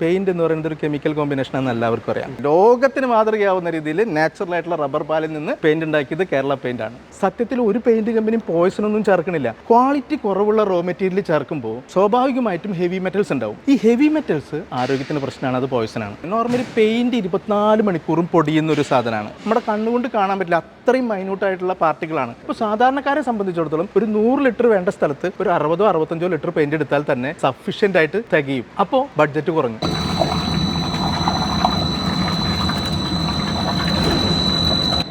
Paint എന്ന് പറയുന്നത് ഒരു കെമിക്കൽ കോമ്പിനേഷൻ ആണെന്ന് എല്ലാവർക്കും അറിയാം. ലോകത്തിന് മാതൃകയാവുന്ന രീതിയിൽ നാച്ചുറൽ ആയിട്ടുള്ള റബ്ബർ പാലിൽ നിന്ന് പെയിന്റ് ഉണ്ടാക്കിയത് കേരള പെയിന്റ് ആണ്. സത്യത്തിൽ ഒരു പെയിന്റ് കമ്പനിയും പോയിസൺ ഒന്നും ചേർക്കണില്ല. ക്വാളിറ്റി കുറവുള്ള റോ മെറ്റീരിയൽ ചേർക്കുമ്പോൾ സ്വാഭാവികമായിട്ടും ഹെവി മെറ്റൽസ് ഉണ്ടാവും. ഈ ഹെവി മെറ്റൽസ് ആരോഗ്യത്തിന് പ്രശ്നമാണ് അത് പോയിസൺ ആണ്. നോർമലി പെയിന്റ് ഇരുപത്തിനാല് മണിക്കൂറും പൊടിയുന്ന ഒരു സാധനമാണ്. നമ്മുടെ കണ്ണുകൊണ്ട് കാണാൻ പറ്റില്ല അത്രയും മൈന്യൂട്ട് ആയിട്ടുള്ള പാർട്ടികളാണ് ഇപ്പോൾ സാധാരണക്കാരെ സംബന്ധിച്ചിടത്തോളം ഒരു നൂറ് ലിറ്റർ വേണ്ട സ്ഥലത്ത് ഒരു അറുപതോ അറുപത്തഞ്ചോ ലിറ്റർ പെയിന്റ് എടുത്താൽ തന്നെ സഫീഷ്യന്റ് ആയിട്ട് തികയും. അപ്പോൾ ബഡ്ജറ്റ് കുറഞ്ഞു.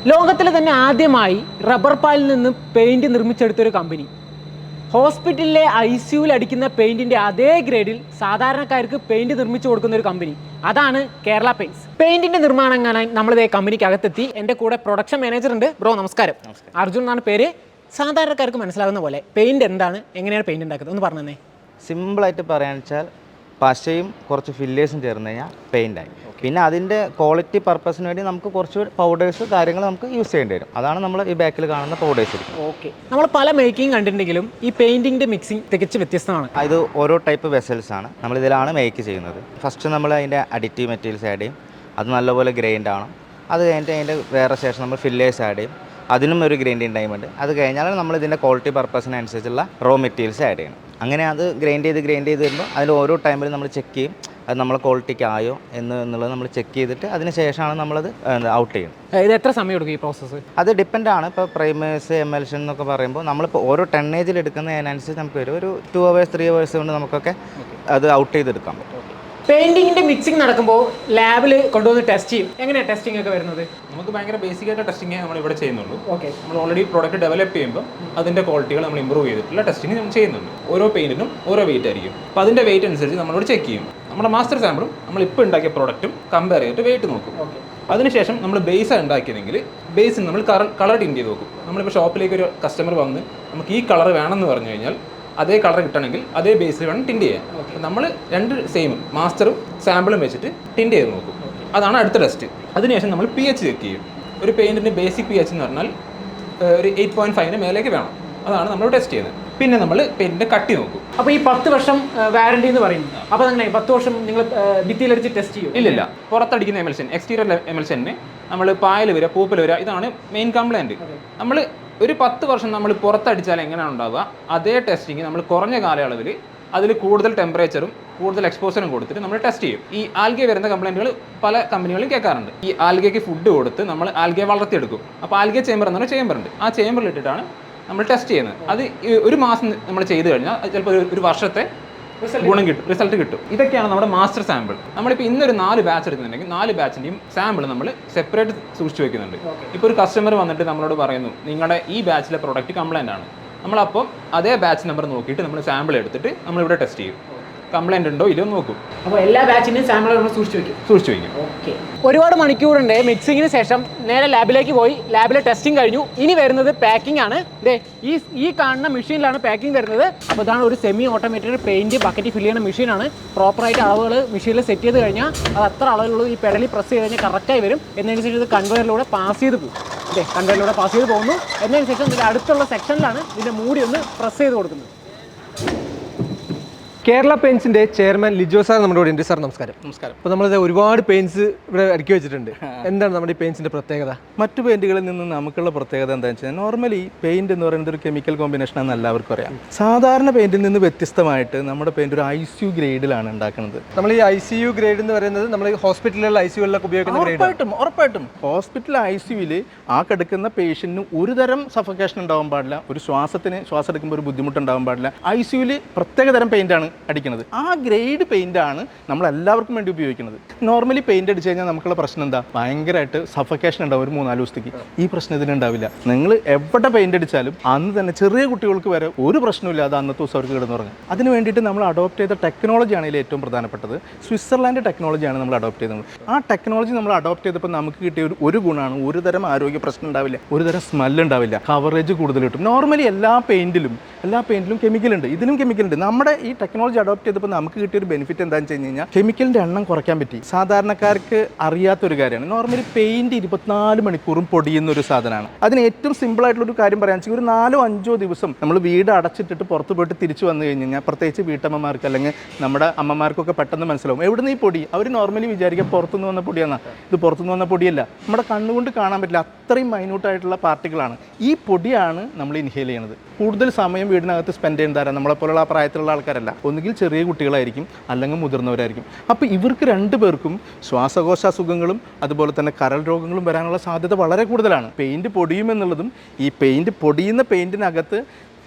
ലോകത്തിലെ തന്നെ ആദ്യമായി റബ്ബർ പാലിൽ നിന്ന് പെയിന്റ് നിർമ്മിച്ചെടുത്തൊരു കമ്പനി ഹോസ്പിറ്റലിലെ ഐ സിയുവിൽ അടിക്കുന്ന പെയിന്റിന്റെ അതേ ഗ്രേഡിൽ സാധാരണക്കാർക്ക് പെയിന്റ് നിർമ്മിച്ചു കൊടുക്കുന്ന ഒരു കമ്പനി അതാണ് കേരള പെയിന്റ്സ് പെയിന്റിന്റെ നിർമ്മാണം കാണാൻ നമ്മളിതേ കമ്പനിക്ക് അകത്തെത്തി എന്റെ കൂടെ പ്രൊഡക്ഷൻ മാനേജർ ഉണ്ട്. ബ്രോ നമസ്കാരം. അർജുൻ എന്നാണ് പേര്. സാധാരണക്കാർക്ക് മനസ്സിലാകുന്ന പോലെ പെയിന്റ് എന്താണ്? എങ്ങനെയാണ് പെയിന്റ് ഉണ്ടാക്കുന്നത്? ഒന്ന് പറഞ്ഞു തന്നെ സിമ്പിളായിട്ട് പറയാന്ന് വെച്ചാൽ പശയും കുറച്ച് ഫില്ലേഴ്സും ചേർന്ന് കഴിഞ്ഞാൽ പെയിന്റായി പിന്നെ അതിന്റെ ക്വാളിറ്റി പർപ്പസിന് വേണ്ടി നമുക്ക് കുറച്ച് പൗഡേഴ്സ് കാര്യങ്ങൾ നമുക്ക് യൂസ് ചെയ്യേണ്ടി വരും. അതാണ് നമ്മൾ ഈ ബാക്കിൽ കാണുന്ന പൗഡേഴ്സ് ഓക്കെ നമ്മൾ പല മേക്കിംഗ് കണ്ടിട്ടുണ്ടെങ്കിലും ഈ പെയിന്റിന്റെ മിക്സിംഗ് തികച്ച് വ്യത്യസ്തമാണ്. ഇത് ഓരോ ടൈപ്പ് വെസൽസ് ആണ്. നമ്മൾ ഇതിലാണ് മേക്ക് ചെയ്യുന്നത്. ഫസ്റ്റ് നമ്മൾ അതിന്റെ അഡിറ്റീവ് മെറ്റീരിയൽസ് ആഡ് ചെയ്യും. അത് നല്ലപോലെ ഗ്രൈൻഡ് ആവണം. അത് കഴിഞ്ഞിട്ട് അതിന്റെ വേറെ ശേഷം നമ്മൾ ഫില്ലേഴ്സ് ആഡ് ചെയ്യും. അതിനും ഒരു ഗ്രൈൻഡിങ് ടൈം ഉണ്ട്. അത് കഴിഞ്ഞാൽ നമ്മൾ ഇതിന്റെ ക്വാളിറ്റി പർപ്പസിനനുസരിച്ചുള്ള റോ മെറ്റീരിയൽസ് ആഡ് ചെയ്യണം അങ്ങനെ അത് ഗ്രൈൻഡ് ചെയ്ത് ഗ്രൈൻഡ് ചെയ്ത് വരുമ്പോൾ അതിൽ ഓരോ ടൈമിലും നമ്മൾ ചെക്ക് ചെയ്യും. അത് നമ്മളെ ക്വാളിറ്റിക്ക് ആയോ എന്ന് എന്നുള്ളത് നമ്മൾ ചെക്ക് ചെയ്തിട്ട് അതിന് ശേഷമാണ് നമ്മളത് ഔട്ട് ചെയ്യുന്നത് ഇത് എത്ര സമയം എടുക്കും ഈ പ്രോസസ്സ് അത് ഡിപ്പെൻഡ് ആണ്. ഇപ്പോൾ പ്രൈമേഴ്സ് എമൽഷൻ എന്നൊക്കെ പറയുമ്പോൾ നമ്മളിപ്പോൾ ഓരോ ടണ്ണേജിൽ എടുക്കുന്നതിനനുസരിച്ച് നമുക്ക് വരും. ഒരു ടു അവേഴ്സ് ത്രീ അവേഴ്സ് കൊണ്ട് നമുക്കൊക്കെ അത് ഔട്ട് ചെയ്തെടുക്കാൻ പറ്റും പെയിന്റിങ്ങിന്റെ മിക്സിംഗ് നടക്കുമ്പോൾ ലാബിൽ കൊണ്ടുവന്ന് ടെസ്റ്റ് ചെയ്യും. എങ്ങനെയാണ് ടെസ്റ്റിംഗ് ഒക്കെ വരുന്നത്? നമുക്ക് ഭയങ്കര ബേസിക് ആയിട്ട് ടെസ്റ്റിംഗ് നമ്മൾ ഇവിടെ ചെയ്യുന്നുള്ളൂ. ഓക്കെ നമ്മൾ ഓൾറെഡി പ്രോഡക്റ്റ് ഡെവലപ്പ് ചെയ്യുമ്പോൾ അതിന്റെ ക്വാളിറ്റികൾ നമ്മൾ ഇമ്പ്രൂവ് ചെയ്തിട്ടുള്ള ടെസ്റ്റിംഗ് നമ്മൾ ചെയ്യുന്നുണ്ട്. ഓരോ പെയിന്റിനും ഓരോ വെയിറ്റ് ആയിരിക്കും. അപ്പൊ അതിന്റെ വെയിറ്റ് അനുസരിച്ച് നമ്മളിവിടെ ചെക്ക് ചെയ്യും. നമ്മുടെ മാസ്റ്റർ സാമ്പിളും നമ്മൾ ഇപ്പോൾ ഉണ്ടാക്കിയ പ്രോഡക്റ്റും കമ്പയർ ചെയ്തിട്ട് വെയിറ്റ് നോക്കും. അതിനുശേഷം നമ്മൾ ബേസ് ഉണ്ടാക്കിയതെങ്കിൽ ബേസിന് നമ്മൾ കളർ കളർ ടിന്റ് ചെയ്ത് നോക്കും. നമ്മളിപ്പോൾ ഷോപ്പിലേക്ക് ഒരു കസ്റ്റമർ വന്ന് നമുക്ക് ഈ കളർ വേണമെന്ന് പറഞ്ഞു കഴിഞ്ഞാൽ അതേ കളർ കിട്ടണമെങ്കിൽ അതേ ബേസിൽ വേണം ടിൻഡ് ചെയ്യാൻ. നമ്മൾ രണ്ട് സെയിം മാസ്റ്ററും സാമ്പിളും വെച്ചിട്ട് ടിൻഡ് ചെയ്ത് നോക്കും. അതാണ് അടുത്ത ടെസ്റ്റ് അതിനുശേഷം നമ്മൾ പി എച്ച് ചെക്ക് ചെയ്യും. ഒരു പെയിന്റിന്റെ ബേസിക് പി എച്ച് എന്ന് പറഞ്ഞാൽ ഒരു എയ്റ്റ് പോയിന്റ് ഫൈവിന് മേലേക്ക് വേണം. അതാണ് നമ്മൾ ടെസ്റ്റ് ചെയ്യുന്നത്. പിന്നെ നമ്മൾ പെയിന്റിന്റെ കട്ടി നോക്കും. അപ്പോൾ ഈ പത്ത് വർഷം വാറണ്ടി എന്ന് പറയും. അപ്പോൾ അങ്ങനെ പത്ത് വർഷം നിങ്ങൾ ഭിത്തിയിലടിച്ച് ടെസ്റ്റ് ചെയ്യും? ഇല്ലില്ല പുറത്തടിക്കുന്ന എമൽഷൻ എക്സ്റ്റീരിയർ എമൽഷന് നമ്മൾ പായൽ വരിക പൂപ്പൽ വരിക ഇതാണ് മെയിൻ കംപ്ലൈന്റ് നമ്മൾ ഒരു പത്ത് വർഷം നമ്മൾ പുറത്തടിച്ചാൽ എങ്ങനെയാണ് ഉണ്ടാവുക? അതേ ടെസ്റ്റിങ് നമ്മൾ കുറഞ്ഞ കാലയളവിൽ അതിൽ കൂടുതൽ ടെമ്പറേച്ചറും കൂടുതൽ എക്സ്പോസറും കൊടുത്തിട്ട് നമ്മൾ ടെസ്റ്റ് ചെയ്യും. ഈ ആൽഗെ വരുന്ന കംപ്ലൈന്റുകൾ പല കമ്പനികളും കേൾക്കാറുണ്ട്. ഈ ആൽഗയ്ക്ക് ഫുഡ് കൊടുത്ത് നമ്മൾ ആൽഗെ വളർത്തിയെടുക്കും. അപ്പോൾ ആൽഗെ ചേമ്പർ എന്ന് പറഞ്ഞ ചേമ്പർ ഉണ്ട്. ആ ചേമ്പറിൽ ഇട്ടിട്ടാണ് നമ്മൾ ടെസ്റ്റ് ചെയ്യുന്നത്. അത് ഒരു മാസം നമ്മൾ ചെയ്ത് കഴിഞ്ഞാൽ ചിലപ്പോൾ ഒരു വർഷത്തെ ഗുണം കിട്ടും. റിസൾട്ട് കിട്ടും. ഇതൊക്കെയാണ് നമ്മുടെ മാസ്റ്റർ സാമ്പിൾ നമ്മളിപ്പോൾ ഇന്നൊരു നാല് ബാച്ച് എടുക്കുന്നുണ്ടെങ്കിൽ നാല് ബാച്ചിന്റെയും സാമ്പിൾ നമ്മൾ സെപ്പറേറ്റ് സൂക്ഷിച്ചു വെക്കുന്നുണ്ട്. ഇപ്പോൾ ഒരു കസ്റ്റമർ വന്നിട്ട് നമ്മളോട് പറയുന്നു നിങ്ങളുടെ ഈ ബാച്ചിലെ പ്രോഡക്റ്റ് കംപ്ലൈന്റ് ആണ്. നമ്മളപ്പോൾ അതേ ബാച്ച് നമ്പർ നോക്കിയിട്ട് നമ്മൾ സാമ്പിൾ എടുത്തിട്ട് നമ്മളിവിടെ ടെസ്റ്റ് ചെയ്യും. കംപ്ലൈന്റ് ഉണ്ടോ? ഇല്ലോ നോക്കും. അപ്പോൾ എല്ലാ ബാച്ചിന്റെയും സാമ്പിൾ നമ്മൾ സൂക്ഷിച്ച് വെക്കും. സൂക്ഷിച്ചു വയ്ക്കും ഓക്കെ ഒരുപാട് മണിക്കൂറുണ്ട് മിക്സിങ്ങിന് ശേഷം. നേരെ ലാബിലേക്ക് പോയി. ലാബിലെ ടെസ്റ്റിംഗ് കഴിഞ്ഞു. ഇനി വരുന്നത് പാക്കിംഗ് ആണ്. ദേ ഈ ഈ കാണുന്ന മെഷീനിലാണ് പാക്കിംഗ് വരുന്നത്. അപ്പോൾ ഇതാണ് ഒരു semi automated paint bucket fill ചെയ്യുന്ന മെഷീനാണ് പ്രോപ്പറായിട്ട് അളവുകൾ മെഷീനിൽ സെറ്റ് ചെയ്ത് കഴിഞ്ഞാൽ അത് അത്ര അളവിലുള്ള ഈ പെടലി പ്രസ് ചെയ്ത് കഴിഞ്ഞാൽ കറക്റ്റായി വരും. എന്നതിനനുസരിച്ച് ഇത് കൺവെയറിലൂടെ പാസ് ചെയ്ത് പോകും. അതെ കൺവെയറിലൂടെ പാസ് ചെയ്ത് പോകുന്നു. എന്നതിന് ശേഷം ഇതിന്റെ അടുത്തുള്ള സെക്ഷനിലാണ് ഇതിന്റെ മൂടി ഒന്ന് പ്രസ് ചെയ്ത് കൊടുക്കുന്നത്. കേരള പെയിൻസിന്റെ ചെയർമാൻ ലിജോ സാർ നമ്മുടെ കൂടെ ഉണ്ട്. സാർ നമസ്കാരം. നമസ്കാരം. അപ്പോൾ നമ്മളിത് ഒരുപാട് പെയിൻസ് ഇവിടെ അടുക്കി വെച്ചിട്ടുണ്ട്. എന്താണ് നമ്മുടെ ഈ പെയിൻസിന്റെ പ്രത്യേകത? മറ്റു പെയിന്റുകളിൽ നിന്ന് നമുക്കുള്ള പ്രത്യേകത എന്താണെന്ന് വെച്ചാൽ നോർമലി പെയിന്റ് എന്ന് പറയുന്നത് ഒരു കെമിക്കൽ കോമ്പിനേഷൻ ആണെന്ന് എല്ലാവർക്കും അറിയാം. സാധാരണ പെയിന്റിൽ നിന്ന് വ്യത്യസ്തമായിട്ട് നമ്മുടെ പെയിന്റ് ഒരു ഐ സി ഗ്രേഡിലാണ് ഉണ്ടാക്കുന്നത്. നമ്മൾ ഈ ഐ സി യു ഗ്രേഡ് എന്ന് പറയുന്നത് നമ്മൾ ഹോസ്പിറ്റലിലുള്ള ഐ സിയുകളിലൊക്കെ ഉപയോഗിക്കുന്ന ഗ്രേഡ് ഉറപ്പായിട്ടും ഉറപ്പായിട്ടും. ഹോസ്പിറ്റൽ ഐ സിയുവിൽ ആ കിടക്കുന്ന പേഷ്യന്റിന് ഒരു തരം സഫക്കേഷൻ ഉണ്ടാവാൻ പാടില്ല ഒരു ശ്വാസത്തിന് ശ്വാസം എടുക്കുമ്പോൾ ഒരു ബുദ്ധിമുട്ടുണ്ടാവാൻ പാടില്ല. ഐ സിയുവിൽ പ്രത്യേക തരം പെയിന്റ് ആണ് അടിക്കുന്നത് ആ ഗ്രേഡ് പെയിന്റ് ആണ് നമ്മൾ എല്ലാവർക്കും വേണ്ടി ഉപയോഗിക്കുന്നത്. നോർമലി പെയിന്റ് അടിച്ചു കഴിഞ്ഞാൽ നമുക്കുള്ള പ്രശ്നം എന്താ? ഭയങ്കരമായിട്ട് സഫക്കേഷൻ ഉണ്ടാവും ഒരു മൂന്നാൽ ദിവസത്തേക്ക്. ഈ പ്രശ്നം ഇതിന് ഉണ്ടാവില്ല. നിങ്ങൾ എവിടെ പെയിന്റ് അടിച്ചാലും അന്ന് തന്നെ ചെറിയ കുട്ടികൾക്ക് വരെ ഒരു പ്രശ്നമില്ലാതെ അന്നത്തെ ദിവസം അവർക്ക് കിടന്നുറങ്ങും അതിന് വേണ്ടിയിട്ട് നമ്മൾ അഡോപ്റ്റ് ചെയ്ത ടെക്നോളജിയാണ് ഇതിൽ ഏറ്റവും പ്രധാനപ്പെട്ടത്. സ്വിറ്റ്സർലാൻഡ് ടെക്നോളജിയാണ് നമ്മൾ അഡോപ്റ്റ് ചെയ്തത്. ആ ടെക്നോളജി നമ്മൾ അഡോപ്റ്റ് ചെയ്തപ്പോൾ നമുക്ക് കിട്ടിയ ഒരു ഒരു ഗുണമാണ് ഒരു തരം ആരോഗ്യ പ്രശ്നം ഉണ്ടാവില്ല ഒരു തരം സ്മെല്ല് ഉണ്ടാവില്ല കവറേജ് കൂടുതൽ കിട്ടും. നോർമലി എല്ലാ പെയിന്റിലും എല്ലാ പെയിന്റിലും കെമിക്കൽ ഉണ്ട്. ഇതിലും കെമിക്കൽ ഉണ്ട്. നമ്മുടെ ഈ ടെക്നോളജി ടെക്നോളജി അഡോപ്റ്റ് ചെയ്തപ്പോൾ നമുക്ക് കിട്ടിയ ഒരു ബെനിഫിറ്റ് എന്താണെന്ന് വെച്ച് കഴിഞ്ഞാൽ കെമിക്കലിന്റെ എണ്ണം കുറയ്ക്കാൻ പറ്റി. സാധാരണക്കാർക്ക് അറിയാത്ത ഒരു കാര്യമാണ് നോർമലി പെയിന്റ് ഇരുപത്തിനാല് മണിക്കൂറും പൊടിയുന്ന ഒരു സാധനമാണ്. അതിന് ഏറ്റവും സിമ്പിൾ ആയിട്ടുള്ള ഒരു കാര്യം പറയാൻ വെച്ചാൽ ഒരു നാലോ അഞ്ചോ ദിവസം നമ്മൾ വീട് അടച്ചിട്ടിട്ട് പുറത്ത് പോയിട്ട് തിരിച്ചു വന്നു കഴിഞ്ഞ് കഴിഞ്ഞാൽ പ്രത്യേകിച്ച് വീട്ടമ്മമാർക്ക് അല്ലെങ്കിൽ നമ്മുടെ അമ്മമാർക്കൊക്കെ പെട്ടെന്ന് മനസ്സിലാവും. എവിടുന്ന് ഈ പൊടി? അവർ നോർമലി വിചാരിക്കുക പുറത്തുനിന്ന് വന്ന പൊടിയാണ് ഇത് പുറത്തുനിന്ന് വന്ന പൊടിയല്ല. നമ്മുടെ കണ്ണുകൊണ്ട് കാണാൻ പറ്റില്ല. അത്രയും മൈന്യൂട്ടായിട്ടുള്ള പാർട്ടികളാണ് ഈ പൊടിയാണ് നമ്മൾ ഇൻഹേൽ ചെയ്യുന്നത്. കൂടുതൽ സമയം വീടിനകത്ത് സ്പെൻഡ് ചെയ്യുന്നതാരാ? നമ്മളെപ്പോലുള്ള ആ പ്രായത്തിലുള്ള ആൾക്കാരല്ല. ഒന്നുകിൽ ചെറിയ കുട്ടികളായിരിക്കും അല്ലെങ്കിൽ മുതിർന്നവരായിരിക്കും. അപ്പോൾ ഇവർക്ക് രണ്ടു പേർക്കും ശ്വാസകോശ അസുഖങ്ങളും അതുപോലെ തന്നെ കരൾ രോഗങ്ങളും വരാനുള്ള സാധ്യത വളരെ കൂടുതലാണ്. പെയിന്റ് പൊടിയുമെന്നുള്ളതും ഈ പെയിന്റ് പൊടിയുന്ന പെയിന്റിനകത്ത്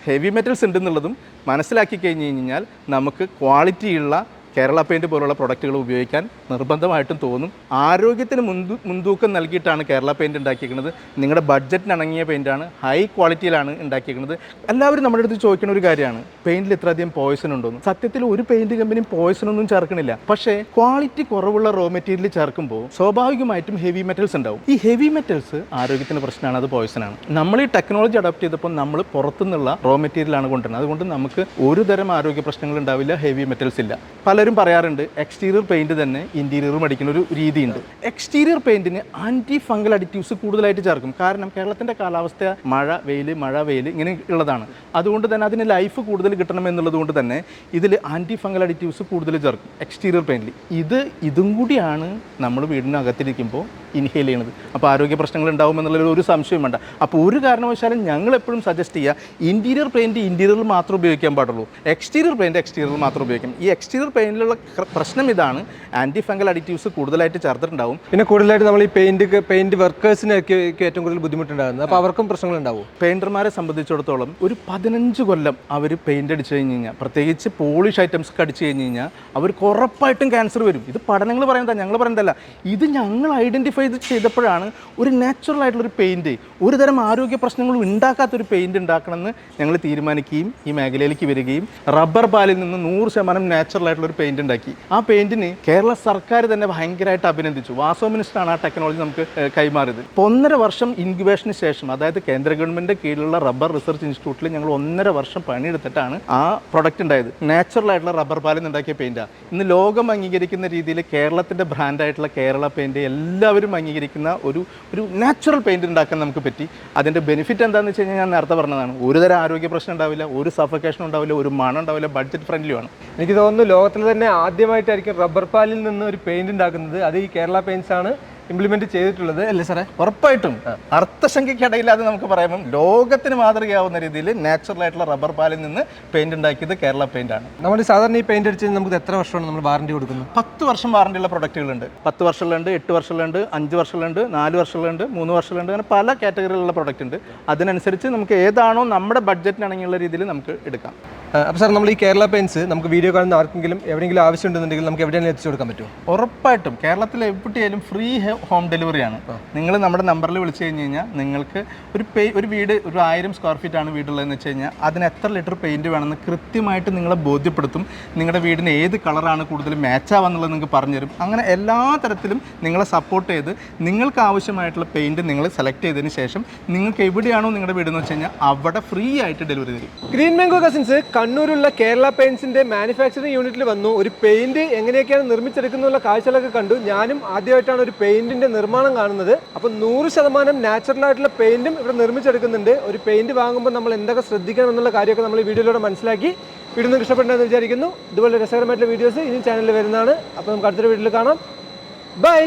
ഹെവി മെറ്റൽസ് ഉണ്ടെന്നുള്ളതും മനസ്സിലാക്കി കഴിഞ്ഞ് കഴിഞ്ഞാൽ നമുക്ക് ക്വാളിറ്റിയുള്ള കേരള പെയിന്റ് പോലുള്ള പ്രൊഡക്റ്റുകൾ ഉപയോഗിക്കാൻ നിർബന്ധമായിട്ടും തോന്നും. ആരോഗ്യത്തിന് മുൻതൂ മുൻതൂക്കം നൽകിയിട്ടാണ് കേരള പെയിന്റ് ഉണ്ടാക്കിയിരിക്കുന്നത്. നിങ്ങളുടെ ബഡ്ജറ്റിന് ഇണങ്ങിയ പെയിന്റാണ് ഹൈ ക്വാളിറ്റിയിലാണ് ഉണ്ടാക്കിയിരിക്കുന്നത്. എല്ലാവരും നമ്മുടെ അടുത്ത് ചോദിക്കുന്ന ഒരു കാര്യമാണ് പെയിന്റിൽ ഇത്രയധികം പോയിസൺ ഉണ്ടോന്ന് സത്യത്തിൽ ഒരു പെയിന്റ് കമ്പനിയും പോയിസൺ ഒന്നും ചേർക്കുന്നില്ല പക്ഷേ ക്വാളിറ്റി കുറവുള്ള റോ മെറ്റീരിയൽ ചേർക്കുമ്പോൾ സ്വാഭാവികമായിട്ടും ഹെവി മെറ്റൽസ് ഉണ്ടാവും. ഈ ഹെവി മെറ്റൽസ് ആരോഗ്യത്തിന് പ്രശ്നമാണ് അത് പോയിസൺ ആണ്. നമ്മൾ ഈ ടെക്നോളജി അഡോപ്റ്റ് ചെയ്തപ്പോൾ നമ്മൾ പുറത്തുനിന്നുള്ള റോ മെറ്റീരിയലാണ് കൊണ്ടുവരുന്നത്. അതുകൊണ്ട് നമുക്ക് ഒരു തരം ആരോഗ്യ പ്രശ്നങ്ങൾ ഉണ്ടാവില്ല ഹെവി മെറ്റൽസ് ഇല്ല. പലരും പറയാറുണ്ട് എക്സ്റ്റീരിയർ പെയിന്റ് തന്നെ ഇന്റീരിയറും അടിക്കുന്ന ഒരു രീതിയുണ്ട്. എക്സ്റ്റീരിയർ പെയിന്റിന് ആന്റി ഫംഗൽ അഡിറ്റീവ്സ് കൂടുതലായിട്ട് ചേർക്കും. കാരണം കേരളത്തിന്റെ കാലാവസ്ഥ മഴ വെയിൽ മഴ വെയിൽ ഇങ്ങനെ ഉള്ളതാണ്. അതുകൊണ്ട് തന്നെ അതിന് ലൈഫ് കൂടുതൽ കിട്ടണം എന്നുള്ളത് കൊണ്ട് തന്നെ ഇതിൽ ആന്റി ഫംഗൽ അഡിറ്റീവ്സ് കൂടുതൽ ചേർക്കും എക്സ്റ്റീരിയർ പെയിന്റിൽ ഇത് ഇതും കൂടിയാണ് നമ്മൾ വീടിനകത്തിരിക്കുമ്പോൾ ഇൻഹേൽ ചെയ്യുന്നത് അപ്പോൾ ആരോഗ്യ പ്രശ്നങ്ങൾ ഉണ്ടാകുമെന്നുള്ള ഒരു സംശയം വേണ്ട. അപ്പോൾ ഒരു കാരണവശാലും ഞങ്ങൾ എപ്പോഴും സജസ്റ്റ് ചെയ്യുക ഇന്റീരിയർ പെയിന്റ് ഇന്റീരിയറിൽ മാത്രം ഉപയോഗിക്കാൻ പാടുള്ളൂ. എക്സ്റ്റീരിയർ പെയിന്റ് എക്സ്റ്റീരിയറിൽ മാത്രം ഉപയോഗിക്കാം. ഈ എക്സ്റ്റീരിയർ പെയിന്റിലുള്ള പ്രശ്നം ഇതാണ്. ആന്റി ഫംഗൽ അഡിറ്റീവ്സ് കൂടുതലായിട്ട് ചേർത്തിട്ടുണ്ടാവും. പിന്നെ കൂടുതലായിട്ട് നമ്മൾ ഈ പെയിന്റ് പെയിന്റ് വർക്കേഴ്സിനൊക്കെ ഏറ്റവും കൂടുതൽ ബുദ്ധിമുട്ടുണ്ടാകുന്നത്. അപ്പോൾ അവർക്കും പ്രശ്നങ്ങളുണ്ടാവും? പെയിന്റർമാരെ സംബന്ധിച്ചിടത്തോളം ഒരു പതിനഞ്ച് കൊല്ലം അവർ പെയിന്റ് അടിച്ചു കഴിഞ്ഞ് കഴിഞ്ഞാൽ പ്രത്യേകിച്ച് പോളിഷ് ഐറ്റംസ് ഒക്കെ അടിച്ചു കഴിഞ്ഞ് കഴിഞ്ഞാൽ അവർക്ക് ഉറപ്പായിട്ടും ക്യാൻസർ വരും. ഇത് പഠനങ്ങൾ പറയുന്നതാണ് ഞങ്ങൾ പറയുന്നതല്ല. ഇത് ഞങ്ങൾ ഐഡന്റിഫൈ ചെയ്തപ്പോഴാണ് ഒരു നാച്ചുറൽ ആയിട്ടുള്ളൊരു പെയിന്റ് ഒരു തരം ആരോഗ്യ പ്രശ്നങ്ങളും ഉണ്ടാക്കാത്തൊരു പെയിന്റ് ഉണ്ടാക്കണമെന്ന് ഞങ്ങൾ തീരുമാനിക്കുകയും ഈ മേഖലയിലേക്ക് വരികയും റബ്ബർ പാലിൽ നിന്ന് നൂറ് ശതമാനം നാച്ചുറൽ ആയിട്ടുള്ള പെയിന്റ് ഉണ്ടാക്കി. ആ പെയിന്റിന് കേരള സർക്കാർ തന്നെ ഭയങ്കരമായിട്ട് അഭിനന്ദിച്ചു. വാസോ മിനിസ്റ്ററാണ് ആ ടെക്നോളജി നമുക്ക് കൈമാറിയത്. ഒന്നര വർഷം ഇൻക്യുബേഷന് ശേഷം അതായത് കേന്ദ്ര ഗവൺമെന്റ് കീഴിലുള്ള റബ്ബർ റിസർച്ച് ഇൻസ്റ്റിറ്റ്യൂട്ടിൽ ഞങ്ങൾ ഒന്നര വർഷം പണിയെടുത്തിട്ടാണ് ആ പ്രൊഡക്റ്റ് ഉണ്ടായത്. നാച്ചുറൽ ആയിട്ടുള്ള റബ്ബർ പാലിൽ ഉണ്ടാക്കിയ പെയിന്റാണ് ഇന്ന് ലോകം അംഗീകരിക്കുന്ന രീതിയിൽ കേരളത്തിന്റെ ബ്രാൻഡായിട്ടുള്ള കേരള പെയിന്റ് എല്ലാവരും അംഗീകരിക്കുന്ന ഒരു ഒരു നാച്ചുറൽ പെയിന്റ് ഉണ്ടാക്കാൻ നമുക്ക് പറ്റി. അതിന്റെ ബെനിഫിറ്റ് എന്താണെന്ന് വെച്ച് കഴിഞ്ഞാൽ ഞാൻ നേരത്തെ പറഞ്ഞതാണ്. ഒരു തരം ആരോഗ്യ പ്രശ്നം ഉണ്ടാവില്ല ഒരു സഫക്കേഷൻ ഉണ്ടാവില്ല ഒരു മണം ഉണ്ടാവില്ല ബഡ്ജറ്റ് ഫ്രണ്ട്ലിയാണ് എനിക്ക് തോന്നുന്നു ലോകത്തിൽ തന്നെ ആദ്യമായിട്ടായിരിക്കും റബ്ബർ പാലിൽ നിന്ന് ഒരു പെയിന്റ് ഉണ്ടാക്കുന്നത്. അത് ഈ കേരള പെയിന്റ്സ് ആണ് ഇംപ്ലിമെന്റ് ചെയ്തിട്ടുള്ളത്. അല്ലേ സാറേ? ഉറപ്പായിട്ടും. അർത്ഥശങ്കയ്ക്കിടയില്ലാതെ നമുക്ക് പറയാം. ലോകത്തിന് മാതൃകയാവുന്ന രീതിയിൽ നാച്ചുറൽ ആയിട്ടുള്ള റബ്ബർ പാലിൽ നിന്ന് പെയിന്റ് ഉണ്ടാക്കിയത് കേരള പെയിന്റ് ആണ്. നമ്മൾ സാധാരണ ഈ പെയിന്റ് അടിച്ച് നമുക്ക് എത്ര വർഷമാണ് നമ്മൾ വാറണ്ടി കൊടുക്കുന്നത്? പത്ത് വർഷം വാറണ്ടിയുള്ള പ്രൊഡക്റ്റുകളുണ്ട് പത്ത് വർഷമുള്ളുണ്ട് എട്ട് വർഷമുള്ളുണ്ട് അഞ്ച് വർഷമുള്ളുണ്ട് നാല് വർഷമുള്ളുണ്ട് മൂന്ന് വർഷമുള്ളുണ്ട് അങ്ങനെ പല കാറ്റഗറിയിലുള്ള പ്രൊഡക്റ്റ് ഉണ്ട്. അതിനനുസരിച്ച് നമുക്ക് ഏതാണോ നമ്മുടെ ബഡ്ജറ്റിനാണെങ്കിലുള്ള രീതിയിൽ നമുക്ക് എടുക്കാം. അപ്പോൾ സാർ നമ്മൾ ഈ കേരള പെയിൻസ് നമുക്ക് വീഡിയോ കാണുന്ന ആർക്കെങ്കിലും എവിടെയെങ്കിലും ആവശ്യമുണ്ടെന്നുണ്ടെങ്കിൽ നമുക്ക് എവിടെയാണ് എത്തിച്ചു കൊടുക്കാൻ പറ്റുമോ? ഉറപ്പായിട്ടും. കേരളത്തിൽ എവിടെയായാലും ഫ്രീ ഹോം ഡെലിവറിയാണ് നിങ്ങൾ നമ്മുടെ നമ്പറിൽ വിളിച്ചു കഴിഞ്ഞ് കഴിഞ്ഞാൽ നിങ്ങൾക്ക് ഒരു പേ ഒരു വീട് ഒരു ആയിരം സ്ക്വയർ ഫീറ്റ് ആണ് വീടുള്ളതെന്ന് വെച്ച് കഴിഞ്ഞാൽ അതിന് എത്ര ലിറ്റർ പെയിന്റ് വേണമെന്ന് കൃത്യമായിട്ട് നിങ്ങളെ ബോധ്യപ്പെടുത്തും. നിങ്ങളുടെ വീടിന് ഏത് കളറാണ് കൂടുതൽ മാച്ച് ആവാന്നുള്ളത് നിങ്ങൾക്ക് പറഞ്ഞുതരും. അങ്ങനെ എല്ലാ തരത്തിലും നിങ്ങളെ സപ്പോർട്ട് ചെയ്ത് നിങ്ങൾക്ക് ആവശ്യമായിട്ടുള്ള പെയിന്റ് നിങ്ങൾ സെലക്ട് ചെയ്തതിന് ശേഷം നിങ്ങൾക്ക് എവിടെയാണോ നിങ്ങളുടെ വീടെന്ന് വെച്ച് കഴിഞ്ഞാൽ അവിടെ ഫ്രീ ആയിട്ട് ഡെലിവറി തരും. ഗ്രീൻ മാംഗോ കസിൻസ് കണ്ണൂരുള്ള കേരള പെയിൻസിന്റെ മാനുഫാക്ചറിംഗ് യൂണിറ്റിൽ വന്നു. ഒരു പെയിന്റ് എങ്ങനെയൊക്കെയാണ് നിർമ്മിച്ചെടുക്കുന്നുള്ള കാഴ്ചകളൊക്കെ കണ്ടു. ഞാനും ആദ്യമായിട്ടാണ് ഒരു പെയിന്റിന്റെ നിർമ്മാണം കാണുന്നത്. അപ്പോൾ നൂറ് ശതമാനം നാച്ചുറൽ ആയിട്ടുള്ള പെയിന്റും ഇവിടെ നിർമ്മിച്ചെടുക്കുന്നുണ്ട്. ഒരു പെയിന്റ് വാങ്ങുമ്പോൾ നമ്മൾ എന്തൊക്കെ ശ്രദ്ധിക്കണം എന്നുള്ള കാര്യമൊക്കെ നമ്മൾ ഈ വീഡിയോയിലൂടെ മനസ്സിലാക്കി വീഡിയോ നിങ്ങൾക്ക് ഇഷ്ടപ്പെട്ടെന്ന് വിചാരിക്കുന്നു. ഇതുപോലെ രസകരമായിട്ടുള്ള വീഡിയോസ് ഇനി ചാനലിൽ വരുന്നതാണ്. അപ്പോൾ നമുക്ക് അടുത്തൊരു വീഡിയോയിൽ കാണാം. ബൈ